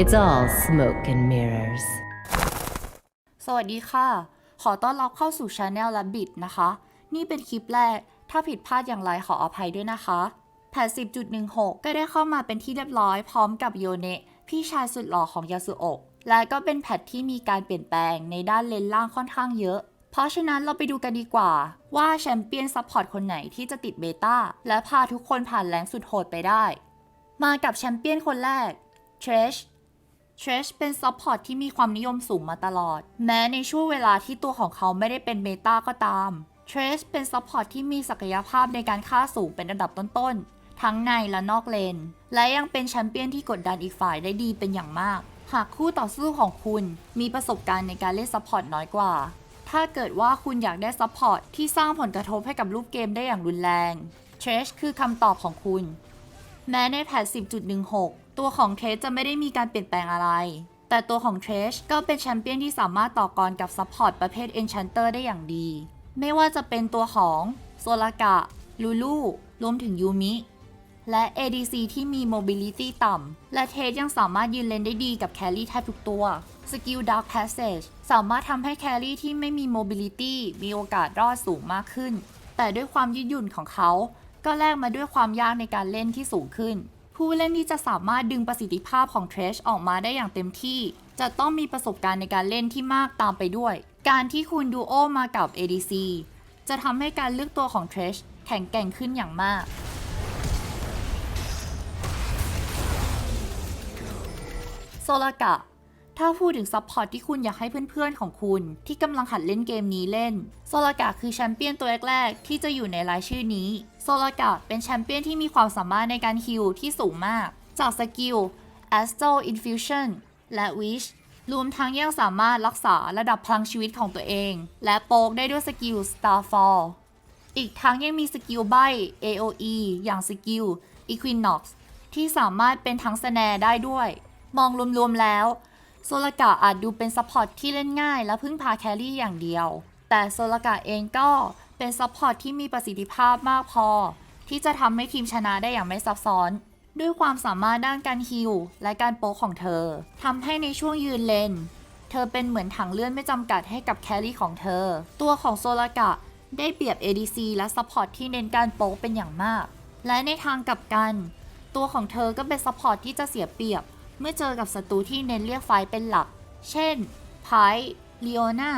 It's all smoke and mirrors. สวัสดีค่ะ ขอต้อนรับเข้าสู่ช anel และบิดนะคะ นี่เป็นคลิปแรก ถ้าผิดพลาดอย่างไรขออภัยด้วยนะคะแพท10.16 ก็ได้เข้ามาเป็นที่เรียบร้อยพร้อมกับโยเนะพี่ชายสุดหล่อของยาสุโอะและก็เป็นแพทที่มีการเปลี่ยนแปลงในด้านเลนล่างค่อนข้างเยอะ เพราะฉะนั้นเราไปดูกันดีกว่า ว่าแชมเปี้ยนซัพพอร์ตคนไหนที่จะติดเบต้าและพาทุกคนผ่านแรงสุดโหดไปได้ มากับแชมเปี้ยนคนแรก Trash เทรชเป็นซัพพอร์ตที่มีความนิยมสูงมาตลอด แม้ในช่วงเวลาที่ตัวของเขาไม่ได้เป็นเมตาก็ตามเทรชเป็นซัพพอร์ตที่มีศักยภาพในการฆ่าสูงเป็นอันดับต้นๆ ทั้งในและนอกเลน และยังเป็นแชมเปี้ยนที่กดดันอีกฝ่ายได้ดีเป็นอย่างมาก หากคู่ต่อสู้ของคุณมีประสบการณ์ในการเล่นซัพพอร์ตน้อยกว่า ถ้าเกิดว่าคุณอยากได้ซัพพอร์ตที่สร้างผลกระทบให้กับรูปเกมได้อย่างรุนแรงเทรชคือคำตอบของคุณ แม้ในแพท10.16 ตัวของเทรชจะไม่ได้มีการเปลี่ยนแปลงอะไร แต่ตัวของเทรชก็เป็นแชมเปี้ยนที่สามารถต่อกรกับซัพพอร์ตประเภท Enchanter ได้อย่างดี ไม่ว่าจะเป็นตัวของโซลากะ ลูลูรวมถึงยูมิ และ ADC ที่มี mobility ต่ำ และเทสยังสามารถยืนเลนได้ดีกับแครี่แทบทุกตัว สกิล Dark Passage สามารถทำให้แครี่ที่ไม่มี mobility มีโอกาสรอดสูงมากขึ้น แต่ด้วยความยืดหยุ่นของเขา ก็แลกมาด้วยความยากในการเล่นที่สูงขึ้น ผู้เล่นที่จะสามารถดึงประสิทธิภาพของเทรชออกมาได้อย่างเต็มที่ จะต้องมีประสบการณ์ในการเล่นที่มากตามไปด้วย การที่คุณดูโอมากับ ADC จะทำให้การเลือกตัวของเทรชแข็งแกร่งขึ้นอย่างมากโซลากะ ถ้าพูดถึงซัพพอร์ตที่คุณอยากให้เพื่อนๆของคุณ ที่กำลังหัดเล่นเกมนี้เล่น โซลากะคือแชมเปี้ยนตัวแรกๆที่จะอยู่ในรายชื่อนี้ โซลากะเป็นแชมเปี้ยนที่มีความสามารถในการฮิลที่สูงมาก จากสกิล Astral Infusion และ Wish รวมทั้งยังสามารถรักษาระดับพลังชีวิตของตัวเอง และโปกได้ด้วยสกิล Starfall อีกทั้งยังมีสกิลใบ AOE อย่างสกิล Equinox ที่สามารถเป็นทั้งสแนร์ได้ด้วย มองรวมๆแล้ว โซลากะอาจดูเป็นซัพพอร์ตที่เล่นง่ายและพึ่งพาแครี่อย่างเดียว แต่โซลากะเองก็ เป็นซัพพอร์ตที่มีประสิทธิภาพมากพอ ที่จะทำให้ทีมชนะได้อย่างไม่ซับซ้อน ด้วยความสามารถด้านการฮิลและการโป๊กของเธอทำให้ในช่วงยืนเลน เธอเป็นเหมือนถังเลื่อนไม่จำกัดให้กับแครี่ของเธอ ตัวของโซลากะได้เปรียบ ADC และซัพพอร์ตที่เน้นการโป๊กเป็นอย่างมาก และในทางกลับกัน ตัวของเธอก็เป็นซัพพอร์ตที่จะเสียเปรียบ เมื่อเจอกับศัตรูที่เน้นเรียกไฟเป็นหลัก เช่นไพร์ลีโอนา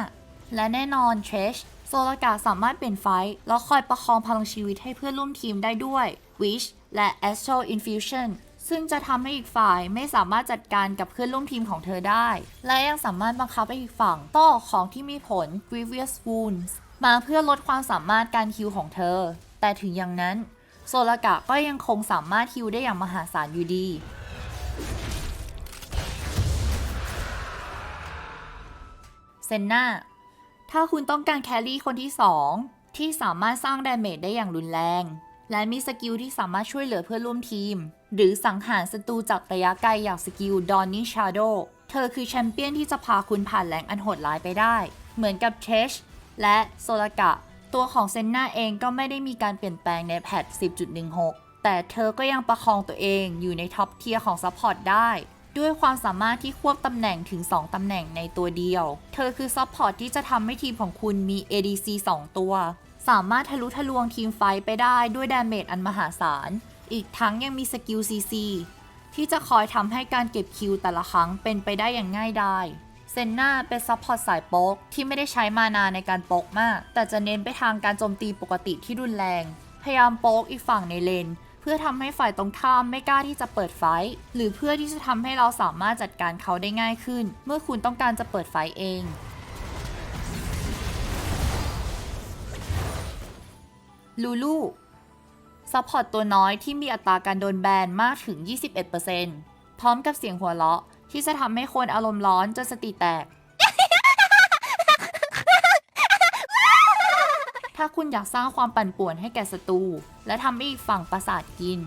และแน่นอนเทรช โซลากาสามารถเปลี่ยนไฟแล้วคอยประคองพลังชีวิตให้เพื่อนร่วมทีมได้ด้วย Wish และ Astral Infusion ซึ่งจะทำให้อีกฝ่ายไม่สามารถจัดการกับเพื่อนร่วมทีมของเธอได้ และยังสามารถบังคับให้อีกฝั่งต่อของที่มีผล Grievous Wounds มาเพื่อลดความสามารถการฮิวของเธอ แต่ถึงอย่างนั้น โซลากะก็ยังคงสามารถฮิวได้อย่างมหาศาลอยู่ดี เซนนา ถ้าคุณต้องการแครี่คนที่ 2 ที่สามารถสร้างดาเมจได้อย่างรุนแรง และมีสกิลที่สามารถช่วยเหลือเพื่อนร่วมทีม หรือสังหารศัตรูจากระยะไกลอย่างสกิลดอนนี่ชาโดเธอคือแชมเปี้ยนที่จะพาคุณผ่านแหลงอันโหดร้ายไปได้ เหมือนกับเทชและโซลากะ ตัวของเซนนาเองก็ไม่ได้มีการเปลี่ยนแปลงในแพท 10.16 แต่เธอก็ยังประคองตัวเองอยู่ในท็อปเทียร์ของซัพพอร์ตได้ ด้วยความสามารถที่ควบตำแหน่งถึง 2 ตำแหน่งในตัวเดียว เธอคือซัพพอร์ตที่จะทำให้ทีมของคุณมี ADC 2 ตัว สามารถทะลุทะลวงทีมไฟท์ไปได้ด้วยดาเมจอันมหาศาล อีกทั้งยังมีสกิล CC ที่จะคอยทำให้การเก็บคิวแต่ละครั้งเป็นไปได้อย่างง่ายดายเซนนาเป็นซัพพอร์ตสายโป๊กที่ไม่ได้ใช้มานาในการโป๊กมาก แต่จะเน้นไปทางการโจมตีปกติที่รุนแรง พยายามโป๊กอีกฝั่งในเลนเพื่อทำให้ฝ่ายตรงข้ามไม่กล้าที่จะเปิดไฟ หรือเพื่อที่จะทำให้เราสามารถจัดการเขาได้ง่ายขึ้น เมื่อคุณต้องการจะเปิดไฟเองลูลูซัพพอร์ตตัวน้อยที่มีอัตราการโดนแบนมากถึง 21%พร้อมกับเสียงหัวเราะที่จะทำให้คนอารมณ์ร้อนจนสติแตก ถ้าคุณอยากสร้างความปั่นป่วนให้แก่ศัตรูและทำให้อีกฝั่งประสาทกิน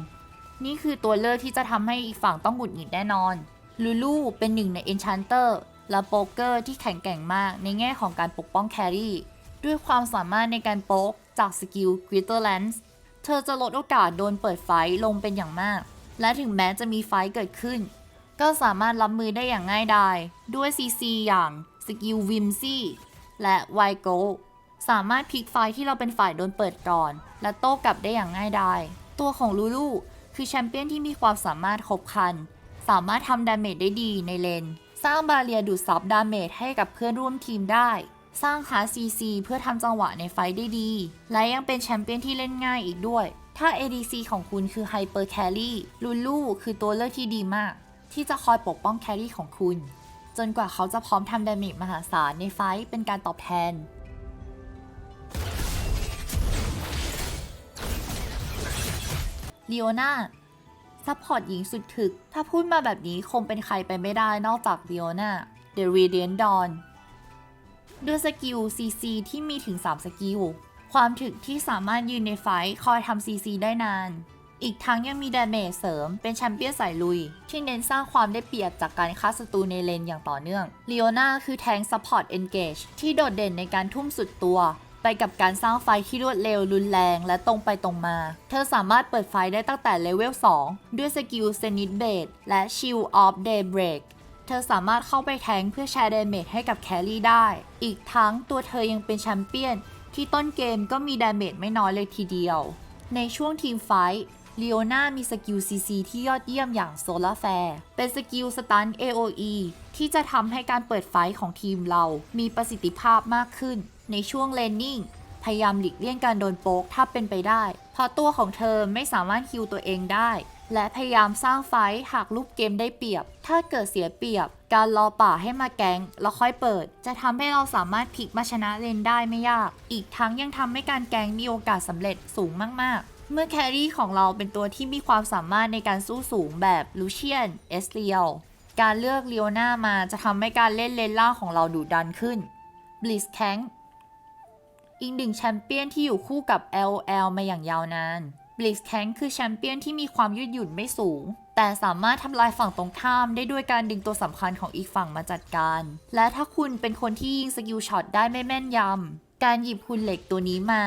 นี่คือตัวเลือกที่จะทำให้อีกฝั่งต้องหงุดหงิดแน่นอน ลูลูเป็นหนึ่งใน Enchanter และโป๊กเกอร์ที่แข็งแกร่งมากในแง่ของการปกป้องแครี่ด้วยความสามารถในการโป๊กจากสกิล Glitter Lance เธอจะลดโอกาสโดนเปิดไฟลงเป็นอย่างมาก และถึงแม้จะมีไฟเกิดขึ้น ก็สามารถรับมือได้อย่างง่ายดายด้วย CC อย่างสกิลวิมซี่และไวโก สามารถพลิกไฟท์ที่เราเป็นฝ่ายโดนเปิดก่อน และโต้กลับได้อย่างง่ายดาย ตัวของลูลูคือแชมเปี้ยนที่มีความสามารถครบคัน สามารถทำดาเมจได้ดีในเลน สร้างบาเรียดูดซับดาเมจให้กับเพื่อนร่วมทีมได้ สร้างคาซีซีเพื่อทำจังหวะในไฟได้ดี และยังเป็นแชมเปี้ยนที่เล่นง่ายอีกด้วย ถ้า ADC ของคุณคือไฮเปอร์แครี่ลูลูคือตัวเลือกที่ดีมาก ที่จะคอยปกป้องแครี่ของคุณ จนกว่าเขาจะพร้อมทำดาเมจมหาศาลในไฟเป็นการตอบแทน ลีโอนาซัพพอร์ตหญิงสุดถึก ถ้าพูดมาแบบนี้คงเป็นใครไปไม่ได้นอกจากลีโอนา The Radiant Dawn ด้วยสกิล CC ที่มีถึง 3 สกิล ความถึกที่สามารถยืนในไฟคอยทำ CC ได้นาน อีกทั้งยังมีดาเมจเสริม เป็นแชมเปี้ยนสายลุย ที่เน้นสร้างความได้เปรียบจากการฆ่าศัตรูในเลนอย่างต่อเนื่องลีโอนาคือแทงซัพพอร์ตเอนเกจที่โดดเด่นในการทุ่มสุดตัว ไปกับการสร้างไฟที่รวดเร็วรุนแรงและตรงไปตรงมา เธอสามารถเปิดไฟได้ตั้งแต่เลเวล 2 ด้วยสกิลเซนิตเบดและ Shield of Daybreak เธอสามารถเข้าไปแทงเพื่อแชร์ดาเมจให้กับแครี่ได้ อีกทั้งตัวเธอยังเป็นแชมเปี้ยน ที่ต้นเกมก็มีดาเมจไม่น้อยเลยทีเดียว ในช่วงทีมไฟท์ ลีโอนามีสกิล CC ที่ยอดเยี่ยมอย่างโซลาแฟร์เป็นสกิลสตัน AOE ที่จะทำให้การเปิดไฟของทีมเรามีประสิทธิภาพมากขึ้น ในช่วงเลนนิ่งพยายามหลีกเลี่ยงการโดนโป๊กถ้าเป็นไปได้ เพราะตัวของเธอไม่สามารถฮิวตัวเองได้ และพยายามสร้างไฟหากรูปเกมได้เปรียบ ถ้าเกิดเสียเปรียบ การรอป่าให้มาแก๊งแล้วค่อยเปิด จะทำให้เราสามารถพลิกมาชนะเลนได้ไม่ยาก อีกทั้งยังทำให้การแก๊งมีโอกาสสำเร็จสูงมากๆ เมื่อแครี่ของเราเป็นตัวที่มีความสามารถในการสู้สูงแบบลูเชียน เอสเรียลการเลือกเลียวนามาจะทำให้การเล่นเลนล่าของเราดุดันขึ้นบลิสแคงอีกหนึ่งแชมเปี้ยนที่อยู่คู่กับ LL มาอย่างยาวนาน b l i t z c r a n k คือแชมเปี้ยนที่มีความยืดหยุ่นไม่สูง แต่สามารถทำลายฝั่งตรงข้ามได้ด้วยการดึงตัวสำคัญของอีกฝั่งมาจัดการ และถ้าคุณเป็นคนที่ยิงสกิลช็อตได้ไม่แม่นยำการหยิบคุณเหล็กตัวนี้มา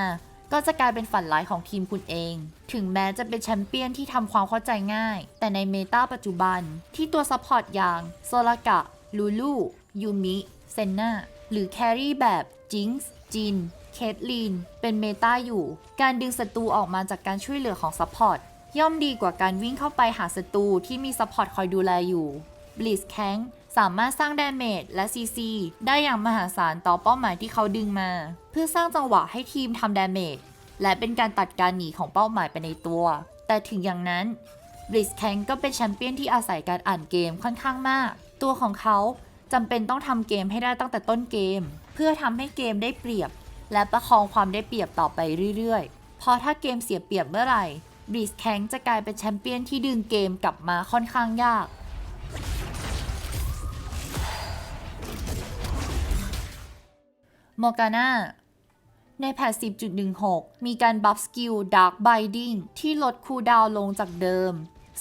ก็จะกลายเป็นฝันร้ายของทีมคุณเอง ถึงแม้จะเป็นแชมเปี้ยนที่ทำความเข้าใจง่าย แต่ในเมตาปัจจุบันที่ตัวซัพพอร์ตอย่างโซลากะ ลูลูยูมิเซนนาหรือแครี่แบบจิงส์จินเคทลีน เป็นเมตาอยู่ การดึงศัตรูออกมาจากการช่วยเหลือของซัพพอร์ตย่อมดีกว่าการวิ่งเข้าไปหาศัตรูที่มีซัพพอร์ตคอยดูแลอยู่บลิสแคง สามารถสร้างดาเมจและ CC ได้อย่างมหาศาลต่อเป้าหมายที่เขาดึงมา เพื่อสร้างจังหวะให้ทีมทำดาเมจและเป็นการตัดการหนีของเป้าหมายไปในตัว แต่ถึงอย่างนั้นบลิสแค n งก็เป็นแชมเปี้ยนที่อาศัยการอ่านเกมค่อนข้างมาก ตัวของเขาจำเป็นต้องทำเกมให้ได้ตั้งแต่ต้นเกม เพื่อทำให้เกมได้เปรียบ และประคองความได้เปรียบต่อไปเรื่อยๆ พอถ้าเกมเสียเปรียบเมื่อไหร่บริสแคงจะกลายเป็นแชมเปี้ยนที่ดึงเกมกลับมาค่อนข้างยาก โมกาน่าในแพท10.16 มีการบัฟสกิล Dark Binding ที่ลดคูลดาวน์ลงจากเดิม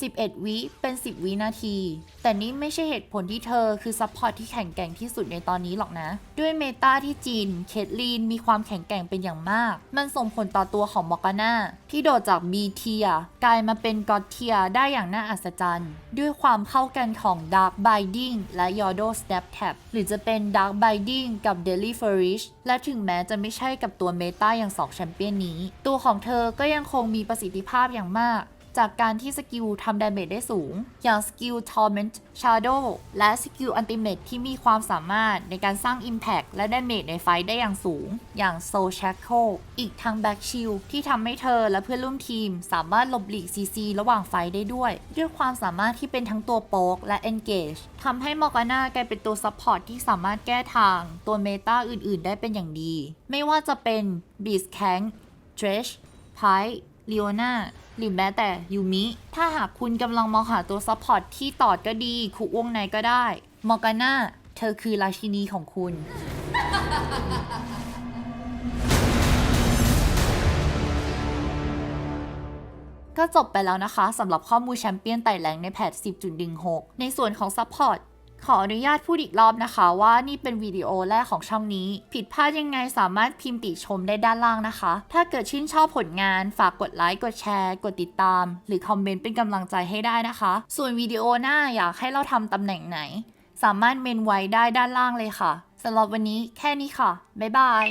11 วิเป็น 10 วินาที แต่นี่ไม่ใช่เหตุผลที่เธอคือซัพพอร์ตที่แข็งแกร่งที่สุดในตอนนี้หรอกนะ ด้วยเมตาที่จีน เคทลีนมีความแข็งแกร่งเป็นอย่างมาก มันส่งผลต่อตัวของมอร์กาน่าที่โดดจาก B เทียกลายมาเป็นกอ d เทียได้อย่างน่าอัศจรรย์ ด้วยความเข้ากันของ Dark Binding และ Yodo Snap Tap หรือจะเป็น Dark Binding กับ Daily Flourish และถึงแม้จะไม่ใช่กับตัวเมตาอย่างสองแชมเปี้ยนนี้ ตัวของเธอก็ยังคงมีประสิทธิภาพอย่างมาก จากการที่สกิลทำดาเมจได้สูง อย่างสกิล Torment Shadow และสกิล Ultimate ที่มีความสามารถในการสร้าง Impact และดาเมจในไฟได้อย่างสูง อย่าง Soul Shackle อีกทั้ง Back Shield ที่ทำให้เธอและเพื่อนร่วมทีม สามารถหลบหลีก CC ระหว่างไฟได้ด้วย ด้วยความสามารถที่เป็นทั้งตัวโป๊กและ Engage ทำให้มอร์กานากลายเป็นตัวซัพพอร์ตที่สามารถแก้ทางตัวเมตาอื่น ๆ ได้เป็นอย่างดี ไม่ว่าจะเป็น Beast Kank Thresh ไพลีโอนา หรือแม้แต่ยูมิ ถ้าหากคุณกำลังมองหาตัวซัพพอร์ตที่ตอดก็ดีคุกวงในก็ได้ มอร์กาน่า เธอคือราชินีของคุณ ก็จบไปแล้วนะคะสำหรับข้อมูลแชมเปี้ยนไต่แรงในแพท10.16 ในส่วนของซัพพอร์ต ขออนุญาตพูดอีกรอบนะคะ ว่านี่เป็นวิดีโอแรกของช่องนี้ ผิดพลาดยังไงสามารถพิมพ์ติชมได้ด้านล่างนะคะ ถ้าเกิดชื่นชอบผลงานฝากกดไลค์กดแชร์ กดติดตาม หรือคอมเมนต์เป็นกำลังใจให้ได้นะคะ ส่วนวิดีโอหน้าอยากให้เราทำตำแหน่งไหน สามารถเมนไว้ได้ด้านล่างเลยค่ะสำหรับวันนี้แค่นี้ค่ะบ๊ายบาย